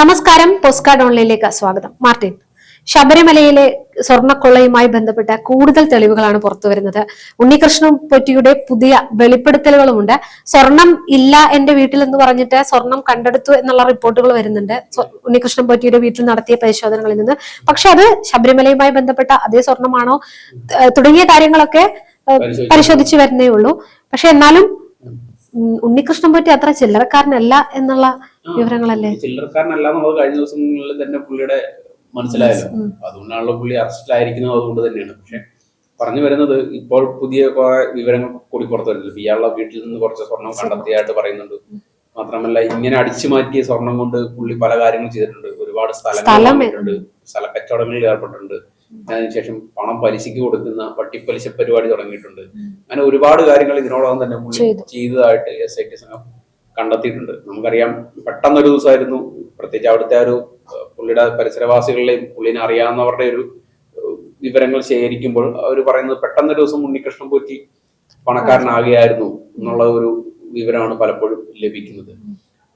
നമസ്കാരം പോസ്റ്റ്കാർഡ് ഓൺലൈനിലേക്ക് സ്വാഗതം. മാർട്ടിൻ ശബരിമലയിലെ സ്വർണക്കൊള്ളയുമായി ബന്ധപ്പെട്ട കൂടുതൽ തെളിവുകളാണ് പുറത്തുവരുന്നത്. ഉണ്ണികൃഷ്ണൻ പൊറ്റിയുടെ പുതിയ വെളിപ്പെടുത്തലുകളുമുണ്ട്. സ്വർണം ഇല്ല എന്റെ വീട്ടിൽ എന്ന് പറഞ്ഞിട്ട് സ്വർണം കണ്ടെടുത്തു എന്നുള്ള റിപ്പോർട്ടുകൾ വരുന്നുണ്ട്. ഉണ്ണികൃഷ്ണൻ പൊറ്റിയുടെ വീട്ടിൽ നടത്തിയ പരിശോധനകളിൽ നിന്ന്. പക്ഷെ അത് ശബരിമലയുമായി ബന്ധപ്പെട്ട അതേ സ്വർണമാണോ തുടങ്ങിയ കാര്യങ്ങളൊക്കെ പരിശോധിച്ചു വരുന്നേ ഉള്ളൂ. പക്ഷെ എന്നാലും ഉണ്ണികൃഷ്ണൻ പറ്റി അത്ര ചില്ലറക്കാരനല്ല എന്നുള്ള വിവരങ്ങളല്ലേ? ചില്ലറക്കാരനല്ല എന്നുള്ളത് കഴിഞ്ഞ ദിവസങ്ങളിൽ തന്നെ പുള്ളിയുടെ മനസ്സിലായല്ലോ. അതുകൊണ്ടാണല്ലോ പുള്ളി അറസ്റ്റിലായിരിക്കുന്നത് അതുകൊണ്ട് തന്നെയാണ്. പക്ഷെ പറഞ്ഞു വരുന്നത് ഇപ്പോൾ പുതിയ കുറെ വിവരങ്ങൾ കൂടി പുറത്തു വരുന്നുണ്ട്. ഇയാളുടെ വീട്ടിൽ നിന്ന് കുറച്ച് സ്വർണം കണ്ടെത്തിയായിട്ട് പറയുന്നുണ്ട്. മാത്രമല്ല ഇങ്ങനെ അടിച്ചു മാറ്റിയ സ്വർണം കൊണ്ട് പുള്ളി പല കാര്യങ്ങളും ചെയ്തിട്ടുണ്ട്. ഒരുപാട് സ്ഥലങ്ങൾ കച്ചവടങ്ങളിൽ ഏർപ്പെട്ടിട്ടുണ്ട്. അതിനുശേഷം പണം പലിശയ്ക്ക് കൊടുക്കുന്ന വട്ടിപ്പലിശ പരിപാടി തുടങ്ങിയിട്ടുണ്ട്. അങ്ങനെ ഒരുപാട് കാര്യങ്ങൾ ഇതിനോടകം തന്നെ. ചെയ്തതായിട്ട് എസ് ഐ ടി സംഘം കണ്ടെത്തിയിട്ടുണ്ട്. നമുക്കറിയാം പെട്ടെന്നൊരു ദിവസമായിരുന്നു. പ്രത്യേകിച്ച് അവിടുത്തെ ആ ഒരു പുള്ളിയുടെ പരിസരവാസികളുടെയും പുള്ളിനെ അറിയാവുന്നവരുടെ ഒരു വിവരങ്ങൾ ശേഖരിക്കുമ്പോൾ അവർ പറയുന്നത് പെട്ടെന്നൊരു ദിവസം ഉണ്ണികൃഷ്ണൻ പോറ്റി പണക്കാരനാകുകയായിരുന്നു എന്നുള്ള ഒരു വിവരമാണ് പലപ്പോഴും ലഭിക്കുന്നത്.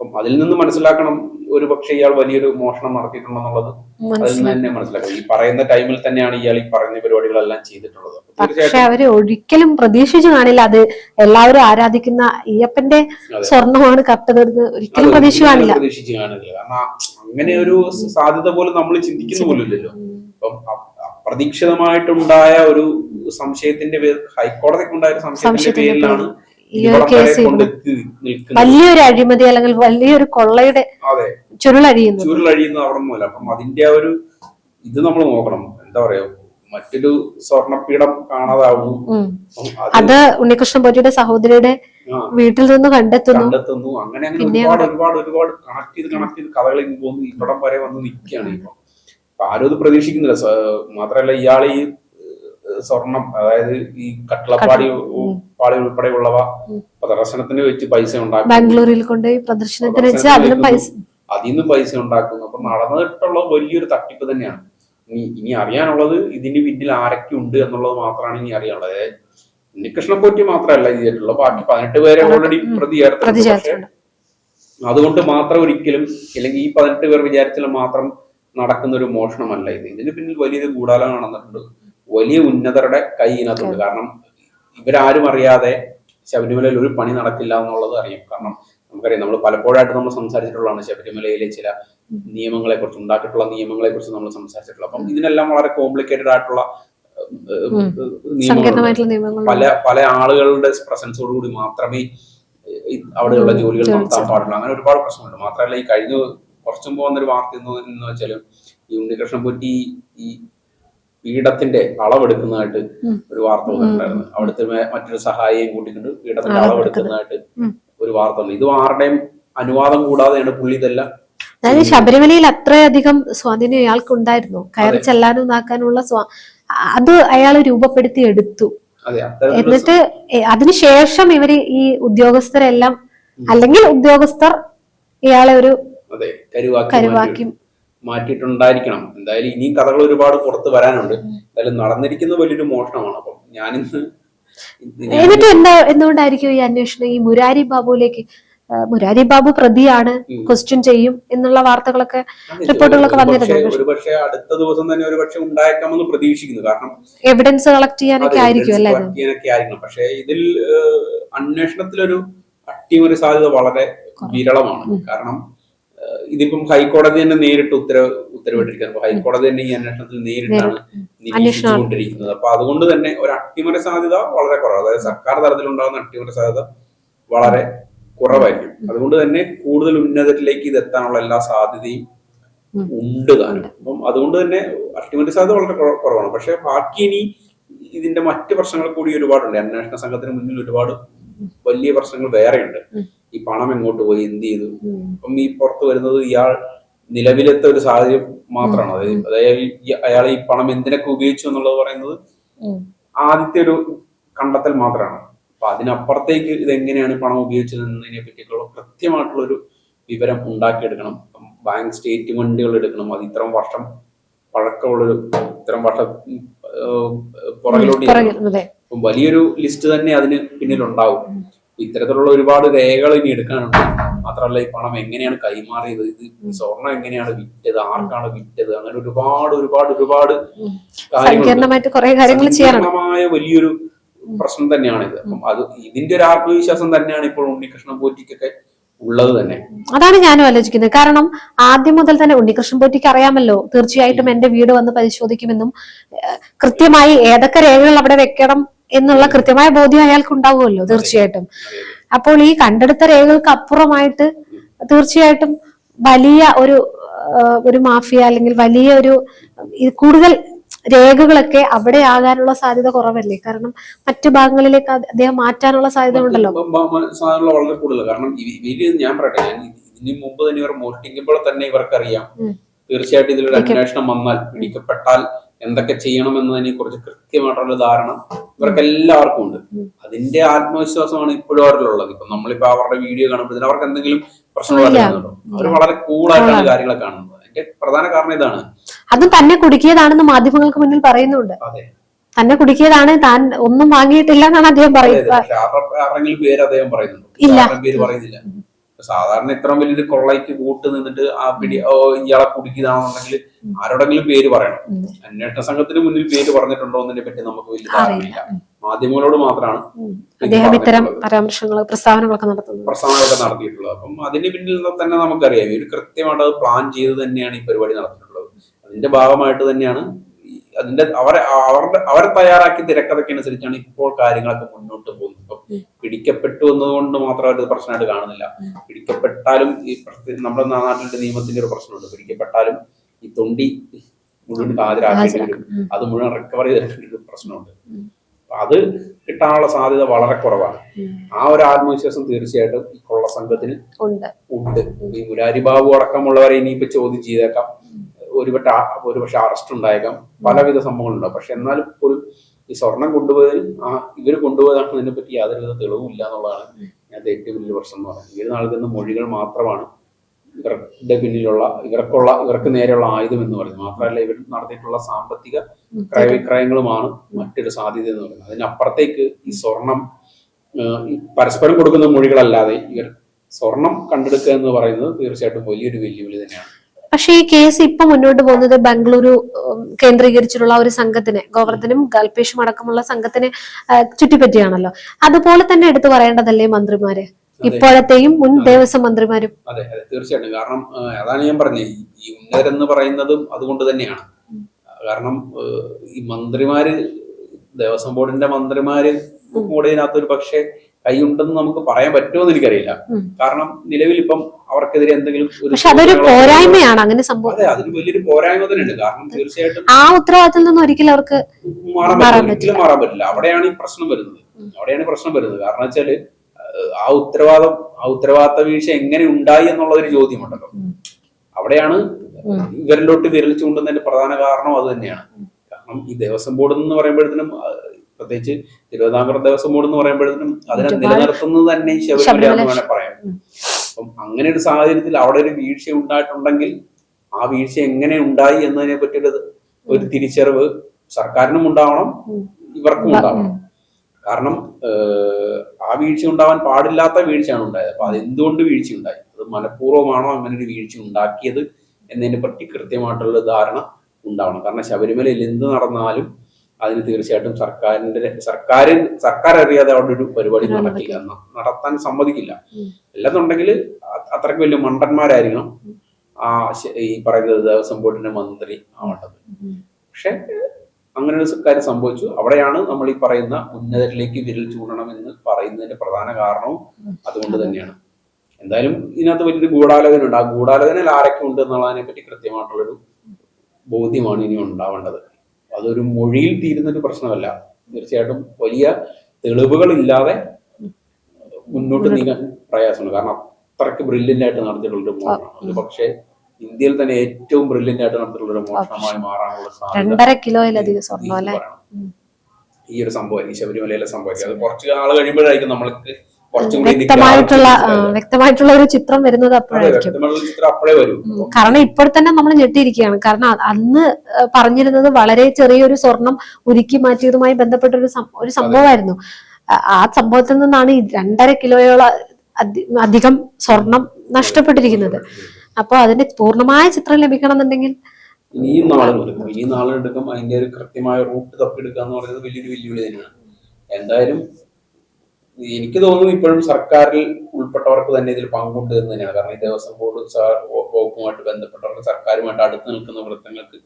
അപ്പം അതിൽ നിന്ന് മനസ്സിലാക്കണം ഒരു പക്ഷേ ഇയാൾ വലിയൊരു മോഷണം നടത്തിയിട്ടുണ്ടെന്നുള്ളത്. അതിൽ നിന്ന് തന്നെ മനസ്സിലാക്കണം. ഈ പറയുന്ന ടൈമിൽ തന്നെയാണ് ഇയാൾ ഈ പറയുന്ന പരിപാടികളെല്ലാം ചെയ്തിട്ടുള്ളത്. പക്ഷേ അവർ ഒരിക്കലും പ്രതീക്ഷിച്ചു കാണില്ല. അത് എല്ലാവരും ആരാധിക്കുന്ന അയ്യപ്പന്റെ സ്വർണമാണ് സ്വർണമാണ് കട്ടതെന്ന് ഒരിക്കലും പ്രതീക്ഷിച്ചു കാണില്ല. പ്രതീക്ഷിച്ചു കാണില്ല. കാരണം അങ്ങനെ ഒരു സാധ്യത പോലും നമ്മൾ ചിന്തിക്കുന്ന പോലും ഇല്ലല്ലോ. അപ്പം അപ്രതീക്ഷിതമായിട്ടുണ്ടായ ഒരു സംശയത്തിന്റെ പേര് ഹൈക്കോടതിക്കുണ്ടായ സംശയത്തിന്റെ പേരിലാണ് ഈ ഒരു കേസ് വലിയൊരു അഴിമതി അല്ലെങ്കിൽ വലിയൊരു കൊള്ളയുടെ ചുരുളഴിയുന്നു ചുരുളഴിയുന്ന അവിടെ മൂലം അപ്പം അതിന്റെ ആ ഒരു ഇത് നമ്മൾ നോക്കണം. എന്താ പറയാ? മറ്റൊരു സ്വർണപീഠം കാണാതാവുന്നു അത് അത് ഉണ്ണികൃഷ്ണൻ പോറ്റിയുടെ സഹോദരിയുടെ വീട്ടിൽ നിന്ന് കണ്ടെത്തുന്നു. കണ്ടെത്തുന്നു. അങ്ങനെ അങ്ങനെ ഒരുപാട് ഒരുപാട് ഒരുപാട് കണക്ട് ചെയ്ത് കണക്ട് ചെയ്ത് കഥകൾ പോകുന്നു ഇവിടം വരെ വന്ന് നിൽക്കുകയാണ് ഇപ്പൊ. ആരും ഇത് പ്രതീക്ഷിക്കുന്നില്ല. മാത്രല്ല ഇയാൾ ഈ സ്വർണം അതായത് ഈ കട്ടളപ്പാടി പാളി ഉൾപ്പെടെയുള്ളവ പ്രദർശനത്തിന് വെച്ച് പൈസ ഉണ്ടാക്കും ബാംഗ്ലൂരിൽ കൊണ്ടുപോയി പ്രദർശനത്തിന് വെച്ച് അതിലും പൈസ അതിൽ നിന്ന് പൈസ ഉണ്ടാക്കുന്നു. അപ്പൊ നടന്നിട്ടുള്ള വലിയൊരു തട്ടിപ്പ് തന്നെയാണ്. ഇനി ഇനി അറിയാനുള്ളത് ഇതിന് പിന്നിൽ ആരൊക്കെ ഉണ്ട് എന്നുള്ളത് മാത്രമാണ് ഇനി അറിയാനുള്ളത്. ഉണ്ണികൃഷ്ണൻ പോറ്റി മാത്രമല്ല ഇത് ചെയ്തിട്ടുള്ളത്. ബാക്കി പതിനെട്ട് പേരെ ഓൾറെഡി പ്രതി ചേർത്തിട്ടുണ്ട്. അതുകൊണ്ട് മാത്രം ഒരിക്കലും അല്ലെങ്കിൽ ഈ പതിനെട്ട് പേർ വിചാരിച്ചാൽ മാത്രം നടക്കുന്ന ഒരു മോഷണമല്ല ഇത്. ഇതിന് പിന്നിൽ വലിയൊരു ഗൂഢാലോചന നടന്നിട്ടുണ്ട്. വലിയ ഉന്നതരുടെ കൈ ഇതിനകത്തുണ്ട് കാരണം ഇവരാരും അറിയാതെ ശബരിമലയിൽ ഒരു പണി നടക്കില്ല എന്നുള്ളത് അറിയാം. കാരണം നമുക്കറിയാം നമ്മൾ പലപ്പോഴായിട്ട് നമ്മൾ സംസാരിച്ചിട്ടുള്ളതാണ് ശബരിമലയിലെ ചില നിയമങ്ങളെ കുറിച്ച് ഉണ്ടാക്കിയിട്ടുള്ള നിയമങ്ങളെ കുറിച്ച് നമ്മൾ സംസാരിച്ചിട്ടുള്ളത്. അപ്പം ഇതിനെല്ലാം വളരെ കോംപ്ലിക്കേറ്റഡ് ആയിട്ടുള്ള നിയമങ്ങളുണ്ട്. പല പല ആളുകളുടെ പ്രസൻസോട് കൂടി മാത്രമേ അവിടെയുള്ള ജോലികൾ ജോലി നടത്താൻ പാടുള്ളൂ. അങ്ങനെ ഒരുപാട് പ്രശ്നമുണ്ട്. മാത്രമല്ല ഈ കഴിഞ്ഞ കുറച്ചും പോകുന്ന വന്നൊരു വാർത്ത എന്ന് എന്ന് വെച്ചാൽ ഈ ഉണ്ണികൃഷ്ണൻ പൊറ്റി ഈ പീഠത്തിന്റെ അളവെടുക്കുന്നതായിട്ട് ഒരു വാർത്ത വന്നിട്ടുണ്ടായിരുന്നു. അവിടുത്തെ മറ്റൊരു സഹായിയും കൂട്ടിക്കൊണ്ട് പീഠത്തിന്റെ അളവെടുക്കുന്നതായിട്ട് ഒരു വാർത്ത വന്നു. ഇത് ആരുടെയും അനുവാദം കൂടാതെയാണ് പുള്ളി ഇതെല്ലാം അതായത് ശബരിമലയിൽ അത്രയധികം സ്വാധീനം അയാൾക്ക് ഉണ്ടായിരുന്നു കയറി ചെല്ലാനും നാക്കാനുള്ള സ്വാ അത് അയാൾ രൂപപ്പെടുത്തി എടുത്തു എന്നിട്ട് അതിനുശേഷം ഇവർ ഈ ഉദ്യോഗസ്ഥരെല്ലാം അല്ലെങ്കിൽ ഉദ്യോഗസ്ഥർ ഇയാളെ ഒരു കരുവാക്കി മാറ്റിയിട്ടുണ്ടായിരിക്കണം. എന്തായാലും ഇനിയും കഥകൾ ഒരുപാട് പുറത്ത് വരാനുണ്ട്. എന്തായാലും നടന്നിരിക്കുന്ന വലിയൊരു മോഷണമാണ്. അപ്പം ഞാനിന്ന് എന്നിട്ട് എന്താ എന്തുകൊണ്ടായിരിക്കും ഈ അന്വേഷണം? ഈ മുരാരി ബാബുവിലേക്ക് മുരാരി ബാബു പ്രതിയാണ് ക്വസ്റ്റ്യൻ ചെയ്യും എന്നുള്ള വാർത്തകളൊക്കെ റിപ്പോർട്ടുകളൊക്കെ വന്നിട്ടുണ്ട്. പക്ഷേ- വന്നിരുന്നു. ഒരു അടുത്ത ദിവസം തന്നെ ഒരു പക്ഷെ ഉണ്ടായേക്കാമെന്ന് പ്രതീക്ഷിക്കുന്നു. കാരണം എവിഡൻസ് കളക്ട് ചെയ്യാനൊക്കെ ആയിരിക്കും അല്ലേ പക്ഷേ ഇതിൽ അന്വേഷണത്തിലൊരു അട്ടിമറി സാധ്യത വളരെ വിരളമാണ്. കാരണം ഇതിപ്പം ഹൈക്കോടതി തന്നെ നേരിട്ട് ഉത്തരവ് ഉത്തരവിട്ടിരിക്കുന്നത് അപ്പൊ ഹൈക്കോടതി തന്നെ ഈ അന്വേഷണത്തിൽ നേരിട്ടാണ് നിരീക്ഷിച്ചുകൊണ്ടിരിക്കുന്നത്. അപ്പൊ അതുകൊണ്ട് തന്നെ ഒരു അട്ടിമറി സാധ്യത വളരെ കുറവാണ്. അതായത് സർക്കാർ തലത്തിലുണ്ടാകുന്ന അട്ടിമറി സാധ്യത വളരെ കുറവായിരിക്കും. അതുകൊണ്ട് തന്നെ കൂടുതൽ ഉന്നതത്തിലേക്ക് ഇത് എത്താനുള്ള എല്ലാ സാധ്യതയും. ഉണ്ട് താനും. അപ്പം അതുകൊണ്ട് തന്നെ അട്ടിമറി സാധ്യത വളരെ കുറവാണ്. പക്ഷെ ബാക്കി ഇനി ഇതിന്റെ മറ്റ് പ്രശ്നങ്ങൾ കൂടി ഒരുപാടുണ്ട്. അന്വേഷണ സംഘത്തിന് മുന്നിൽ ഒരുപാട് വലിയ പ്രശ്നങ്ങൾ വേറെയുണ്ട്. ഈ പണം എങ്ങോട്ട് പോയി? എന്ത് ചെയ്തു. അപ്പം ഈ പുറത്ത് വരുന്നത് ഇയാൾ നിലവിലത്തെ ഒരു സാഹചര്യം മാത്രമാണ്. അതായത് അതായത് അയാൾ ഈ പണം എന്തിനൊക്കെ ഉപയോഗിച്ചു എന്നുള്ളത് പറയുന്നത് ആദ്യത്തെ ഒരു കണ്ടെത്തൽ മാത്രമാണ്. അപ്പൊ അതിനപ്പുറത്തേക്ക് ഇതെങ്ങനെയാണ് പണം ഉപയോഗിച്ചത് എന്നതിനെ പറ്റിയിട്ടുള്ള കൃത്യമായിട്ടുള്ള ഒരു വിവരം ഉണ്ടാക്കിയെടുക്കണം. ബാങ്ക് സ്റ്റേറ്റ്മെന്റുകൾ എടുക്കണം. അത് ഇത്രയും വർഷം പഴക്കമുള്ളൊരു ഇത്രയും വർഷം പുറകിലോട്ട് വലിയൊരു ലിസ്റ്റ് തന്നെ അതിന് പിന്നിലുണ്ടാവും. ഇത്തരത്തിലുള്ള ഒരുപാട് രേഖകൾ ഇനി എടുക്കാനുണ്ട്. മാത്രമല്ല ഈ പണം എങ്ങനെയാണ് കൈമാറിയത്? ഇത് സ്വർണം എങ്ങനെയാണ് വിറ്റത്? ആർക്കാണ് വിറ്റത്? അങ്ങനെ ഒരുപാട് ഒരുപാട് ഒരുപാട് സങ്കീർണമായ വലിയൊരു പ്രശ്നം തന്നെയാണ് ഇത് അപ്പം അത് ഇതിന്റെ ഒരു ആത്മവിശ്വാസം തന്നെയാണ് ഇപ്പോൾ ഉണ്ണികൃഷ്ണൻ പോറ്റിക്കൊക്കെ ഉള്ളത് തന്നെ. അതാണ് ഞാനും ആലോചിക്കുന്നത്. കാരണം ആദ്യം മുതൽ തന്നെ ഉണ്ണികൃഷ്ണൻ പോറ്റിക്ക് അറിയാമല്ലോ. തീർച്ചയായിട്ടും എന്റെ വീട് വന്ന് പരിശോധിക്കുമെന്നും കൃത്യമായി ഏതൊക്കെ രേഖകൾ അവിടെ വെക്കണം എന്നുള്ള കൃത്യമായ ബോധ്യം അയാൾക്ക് ഉണ്ടാവുമല്ലോ തീർച്ചയായിട്ടും. അപ്പോൾ ഈ കണ്ടെടുത്ത രേഖകൾക്ക് അപ്പുറമായിട്ട് തീർച്ചയായിട്ടും വലിയ ഒരു ഒരു മാഫിയ അല്ലെങ്കിൽ വലിയ ഒരു കൂടുതൽ രേഖകളൊക്കെ അവിടെ ആകാനുള്ള സാധ്യത കുറവല്ലേ? കാരണം മറ്റു ഭാഗങ്ങളിലേക്ക് അദ്ദേഹം മാറ്റാനുള്ള സാധ്യത ഉണ്ടല്ലോ. സാധനങ്ങൾ വളരെ കൂടുതൽ. കാരണം ഞാൻ പറയട്ടെ ഞാൻ ഇതിന് മുമ്പ് തന്നെ ഇവർ മോഷ്ടിക്കുമ്പോൾ തന്നെ ഇവർക്കറിയാം. തീർച്ചയായിട്ടും ഇതിലൊരു അന്വേഷണം വന്നാൽ പിടിക്കപ്പെട്ടാൽ എന്തൊക്കെ ചെയ്യണമെന്നതിനെ കുറിച്ച് കൃത്യമായിട്ടുള്ള ധാരണ ഇവർക്ക് എല്ലാവർക്കും ഉണ്ട് അതിന്റെ ആത്മവിശ്വാസമാണ് ഇപ്പോഴും അവരിലുള്ളത്. ഇപ്പൊ നമ്മളിപ്പോ അവരുടെ വീഡിയോ കാണുമ്പോൾ അവർക്ക് എന്തെങ്കിലും പ്രശ്നങ്ങൾ. അവർ വളരെ കൂളായിട്ടാണ് കാര്യങ്ങളെ കാണുന്നത്. അതിന്റെ പ്രധാന കാരണം ഇതാണ്. അത് തന്നെ കുടുക്കിയതാണെന്ന് മാധ്യമങ്ങൾക്ക് മുന്നിൽ പറയുന്നുണ്ട്. തന്നെ കുടുക്കിയതാണ് താൻ ഒന്നും വാങ്ങിയിട്ടില്ല എന്നാണ് അദ്ദേഹം പറയുന്നത്. പേര് അദ്ദേഹം പറയുന്നുണ്ട്. ഇല്ല. പേര് പറയുന്നില്ല. സാധാരണ ഇത്ര വലിയൊരു കൊള്ളയ്ക്ക് കൂട്ട് നിന്നിട്ട് ആ പിടി ഇയാളെ കുടിക്കുന്നതാണെന്നുണ്ടെങ്കിൽ ആരോടെങ്കിലും പേര് പറയണം. അന്വേഷണ സംഘത്തിന് മുന്നിൽ പേര് പറഞ്ഞിട്ടുണ്ടോ എന്നതിനെ പറ്റി നമുക്ക് വലിയ ധാരണയില്ല. മാധ്യമങ്ങളോട് മാത്രമാണ് അദ്ദേഹം ഇത്തരം പരാമർശങ്ങൾ പ്രസ്താവനകളൊക്കെ നടത്തുന്നത് പ്രസ്താവനകളൊക്കെ നടത്തിയിട്ടുള്ളത്. അപ്പം അതിന് പിന്നിൽ നിന്ന് തന്നെ നമുക്കറിയാം. ഇവർ കൃത്യമായിട്ട് അത് പ്ലാൻ ചെയ്ത് തന്നെയാണ് ഈ പരിപാടി നടത്തിയിട്ടുള്ളത്. അതിന്റെ ഭാഗമായിട്ട് തന്നെയാണ് അതിന്റെ അവരെ അവരുടെ അവരെ തയ്യാറാക്കിയ തിരക്കഥയ്ക്കനുസരിച്ചാണ് ഇപ്പോൾ കാര്യങ്ങളൊക്കെ മുന്നോട്ട് പോകുന്നത്. ഇപ്പം പിടിക്കപ്പെട്ടു എന്നതുകൊണ്ട് മാത്രം അവർ പ്രശ്നമായിട്ട് കാണുന്നില്ല. പിടിക്കപ്പെട്ടാലും ഈ നമ്മുടെ നാട്ടിലെ നിയമത്തിന്റെ ഒരു പ്രശ്നമുണ്ട്. പിടിക്കപ്പെട്ടാലും ഈ തൊണ്ടി മുഴുവൻ ഹാജരാക്കേണ്ടി വരും. അത് മുഴുവൻ റിക്കവർ ചെയ്തെടുക്കേണ്ട ഒരു പ്രശ്നമുണ്ട്. അത് കിട്ടാനുള്ള സാധ്യത വളരെ കുറവാണ്. ആ ഒരു ആത്മവിശ്വാസം തീർച്ചയായിട്ടും ഈ കൊള്ള സംഘത്തിന് ഉണ്ട്. ഈ മുരാരി ബാബു അടക്കമുള്ളവരെ ഇനിയിപ്പോ ചോദ്യം ചെയ്തേക്കാം. ഒരുപക്ഷെ ഒരുപക്ഷെ അറസ്റ്റ് ഉണ്ടായേക്കാം. പലവിധ സംഭവങ്ങളുണ്ടാവും പക്ഷെ എന്നാലും ഒരു ഈ സ്വർണം കൊണ്ടുപോയതിൽ ആ ഇവർ കൊണ്ടുപോയതാണെന്നതിനെ പറ്റി യാതൊരുവിധ തെളിവും ഇല്ല എന്നുള്ളതാണ് ഞാൻ ഏറ്റവും വലിയ പ്രശ്നം എന്ന് പറയുന്നത്. ഇവർ നൽകുന്ന മൊഴികൾ മാത്രമാണ് ഇവരുടെ പിന്നിലുള്ള ഇവർക്കുള്ള ഇവർക്ക് നേരെയുള്ള ആയുധം എന്ന് പറയുന്നത് മാത്രമല്ല ഇവർ നടത്തിയിട്ടുള്ള സാമ്പത്തിക ക്രയവിക്രയങ്ങളുമാണ് മറ്റൊരു സാധ്യത എന്ന് പറയുന്നത്. അതിനപ്പുറത്തേക്ക് ഈ സ്വർണം പരസ്പരം കൊടുക്കുന്ന മൊഴികളല്ലാതെ ഇവർ സ്വർണം കണ്ടെടുക്കുക എന്ന് പറയുന്നത് തീർച്ചയായിട്ടും വലിയൊരു വെല്ലുവിളി തന്നെയാണ്. പക്ഷേ ഈ കേസ് ഇപ്പൊ മുന്നോട്ട് പോകുന്നത് ബംഗളൂരു കേന്ദ്രീകരിച്ചിട്ടുള്ള ഒരു സംഘത്തിന് ഗോവർദ്ധനും ഗൽപേഷും അടക്കമുള്ള സംഘത്തിന് ചുറ്റിപ്പറ്റിയാണല്ലോ. അതുപോലെ തന്നെ എടുത്തു പറയേണ്ടതല്ലേ മന്ത്രിമാര്? ഇപ്പോഴത്തെയും മുൻ ദേവസ്വം മന്ത്രിമാരും. അതെ അതെ തീർച്ചയായിട്ടും. കാരണം അതാണ് ഞാൻ പറഞ്ഞത്. ഈ- ഉന്നതരെന്ന് പറയുന്നതും അതുകൊണ്ട് തന്നെയാണ്. കാരണം ഈ മന്ത്രിമാര് ദേവസ്വം ബോർഡിന്റെ മന്ത്രിമാര് കൂടെ ഇതിനകത്തൊരു പക്ഷെ പക്ഷേ കൈയുണ്ടെന്ന് നമുക്ക് പറയാൻ പറ്റുമോ എന്ന് എനിക്കറിയില്ല കാരണം നിലവിൽ ഇപ്പം അവർക്കെതിരെ എന്തെങ്കിലും അതൊരു പോരായ്മയാണ് അങ്ങനെ സംഭവം. അതെ അതിന് വലിയൊരു പോരായ്മ തന്നെയുണ്ട് കാരണം തീർച്ചയായിട്ടും ആ ഉത്തരവാദിത്തത്തിൽ നിന്ന് ഒരിക്കലും അവർക്ക് മാറാൻ പറ്റില്ല. ഒരിക്കലും മാറാൻ പറ്റില്ല. അവിടെയാണ് ഈ പ്രശ്നം വരുന്നത്. അവിടെയാണ് പ്രശ്നം വരുന്നത്. കാരണം വെച്ചാൽ ആ ഉത്തരവാദം ആ ഉത്തരവാദിത്ത വീഴ്ച എങ്ങനെ ഉണ്ടായി എന്നുള്ള ഒരു ചോദ്യമുണ്ടല്ലോ അവിടെയാണ് ഇവരിലോട്ട് വിരൽ ചൂണ്ടുന്നതിന്റെ പ്രധാന കാരണം അത് തന്നെയാണ്. കാരണം ഈ ദേവസ്വം ബോർഡ് എന്ന് പറയുമ്പോഴത്തേനും പ്രത്യേകിച്ച് തിരുവിതാംകൂർ ദേവസ്വം ബോർഡ് എന്ന് പറയുമ്പോഴത്തേനും അതിനെ നിലനിർത്തുന്നത് തന്നെ ശബരിമലയാണെന്ന് വേണേൽ പറയാം. അപ്പം അങ്ങനെ ഒരു സാഹചര്യത്തിൽ അവിടെ ഒരു വീഴ്ച ഉണ്ടായിട്ടുണ്ടെങ്കിൽ ആ വീഴ്ച എങ്ങനെ ഉണ്ടായി എന്നതിനെ പറ്റി ഒരു ഒരു തിരിച്ചറിവ് സർക്കാരിനും ഉണ്ടാവണം ഇവർക്കും ഉണ്ടാവണം കാരണം ആ വീഴ്ച ഉണ്ടാവാൻ പാടില്ലാത്ത വീഴ്ചയാണ് ഉണ്ടായത്. അപ്പൊ അതെന്തുകൊണ്ട് വീഴ്ച ഉണ്ടായി അത് മനഃപൂർവമാണോ അങ്ങനെ ഒരു വീഴ്ച ഉണ്ടാക്കിയത് എന്നതിനെ പറ്റി കൃത്യമായിട്ടുള്ള ധാരണ ഉണ്ടാവണം. കാരണം ശബരിമലയിൽ എന്ത് നടന്നാലും അതിന് തീർച്ചയായിട്ടും സർക്കാരിന്റെ സർക്കാർ സർക്കാർ അറിയാതെ അവിടെ ഒരു പരിപാടി നടക്കില്ല. നടത്താൻ സമ്മതിക്കില്ല. അല്ലെന്നുണ്ടെങ്കിൽ അത്രയ്ക്ക് വലിയ മണ്ടന്മാരായിരിക്കണം. ആ ഈ പറയുന്നത് ദേവസ്വം ബോർഡിന്റെ മന്ത്രി ആവേണ്ടത്. പക്ഷെ അങ്ങനെ ഒരു കാര്യം സംഭവിച്ചു. അവിടെയാണ് നമ്മൾ ഈ പറയുന്ന ഉന്നതരിലേക്ക് വിരൽ ചൂടണം എന്ന് പറയുന്നതിന്റെ പ്രധാന കാരണവും അതുകൊണ്ട് തന്നെയാണ്. എന്തായാലും ഇതിനകത്ത് വലിയൊരു ഗൂഢാലോചന ഉണ്ട് ആ ഗൂഢാലോചനയിൽ ആരൊക്കെ ഉണ്ട് എന്നുള്ളതിനെ പറ്റി കൃത്യമായിട്ടുള്ളൊരു ബോധ്യമാണ് ഇനി ഉണ്ടാവേണ്ടത്. അതൊരു മൊഴിയിൽ തീരുന്ന ഒരു പ്രശ്നമല്ല. തീർച്ചയായിട്ടും വലിയ തെളിവുകൾ ഇല്ലാതെ മുന്നോട്ട് നീങ്ങാൻ പ്രയാസമുണ്ട്. കാരണം അത്രയ്ക്ക് ബ്രില്യന്റ് ആയിട്ട് നടത്തിയിട്ടുള്ള ഒരു ഒരു പക്ഷേ ഇന്ത്യയിൽ തന്നെ ഏറ്റവും ബ്രില്യന്റ് ആയിട്ട് നടത്തിയിട്ടുള്ള ഒരു മോഷണമായി മാറാനുള്ള സാധ്യത രണ്ടര കിലോയിലധികം സ്വർണം അല്ലെ? ഈ ഒരു സംഭവം ഈ ശബരിമലയിലെ സംഭവമായിരിക്കും. അത് കുറച്ച് നാൾ കഴിയുമ്പോഴായിരിക്കും നമ്മൾക്ക് വ്യക്തമായിട്ടുള്ള വ്യക്തമായിട്ടുള്ള ഒരു ചിത്രം വരുന്നത് അപ്പോഴായിരിക്കും. കാരണം ഇപ്പോൾ തന്നെ നമ്മൾ ഞെട്ടിയിരിക്കുകയാണ്. കാരണം അന്ന് പറഞ്ഞിരുന്നത് വളരെ ചെറിയൊരു സ്വർണം ഉരുക്കി മാറ്റിയതുമായി ബന്ധപ്പെട്ട ഒരു ഒരു സംഭവമായിരുന്നു. ആ- ആ സംഭവത്തിൽ നിന്നാണ് ഈ രണ്ടര കിലോയോളം അധികം സ്വർണം നഷ്ടപ്പെട്ടിരിക്കുന്നത്. അപ്പോൾ അതിന്റെ പൂർണമായ ചിത്രം ലഭിക്കണം എന്നുണ്ടെങ്കിൽ ഇനിയും നാളുകളെടുക്കും ഈ നാളെടുക്കും അതിന്റെ ഒരു കൃത്യമായ റൂട്ട് തപ്പിയെടുക്കുക എന്ന് പറയുന്നത് വലിയൊരു വെല്ലുവിളി തന്നെയാണ്. എന്തായാലും എനിക്ക് തോന്നുന്നു ഇപ്പോഴും സർക്കാരിൽ ഉൾപ്പെട്ടവർക്ക് തന്നെ ഇതിൽ പങ്കുണ്ട് എന്ന് തന്നെയാണ്. കാരണം ഈ ദേവസ്വം ബോർഡ് വകുപ്പുമായിട്ട് ബന്ധപ്പെട്ടവർക്ക് സർക്കാരുമായിട്ട് അടുത്ത് നിൽക്കുന്ന വൃത്തങ്ങൾക്ക്.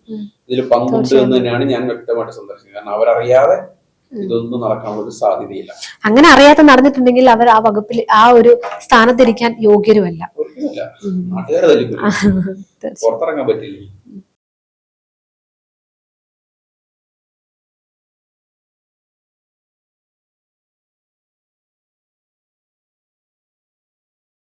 ഇതിൽ പങ്കുണ്ട് എന്ന് തന്നെയാണ് ഞാൻ വ്യക്തമായിട്ട് സന്ദർശിക്കുന്നത്. കാരണം അവരറിയാതെ ഇതൊന്നും നടക്കാനുള്ള സാധ്യതയില്ല. അങ്ങനെ അറിയാതെ നടന്നിട്ടുണ്ടെങ്കിൽ അവർ ആ വകുപ്പിൽ ആ ഒരു സ്ഥാനത്തിരിക്കാൻ യോഗ്യരുമല്ല. നാട്ടുകാരെ പുറത്തിറങ്ങാൻ പറ്റില്ല.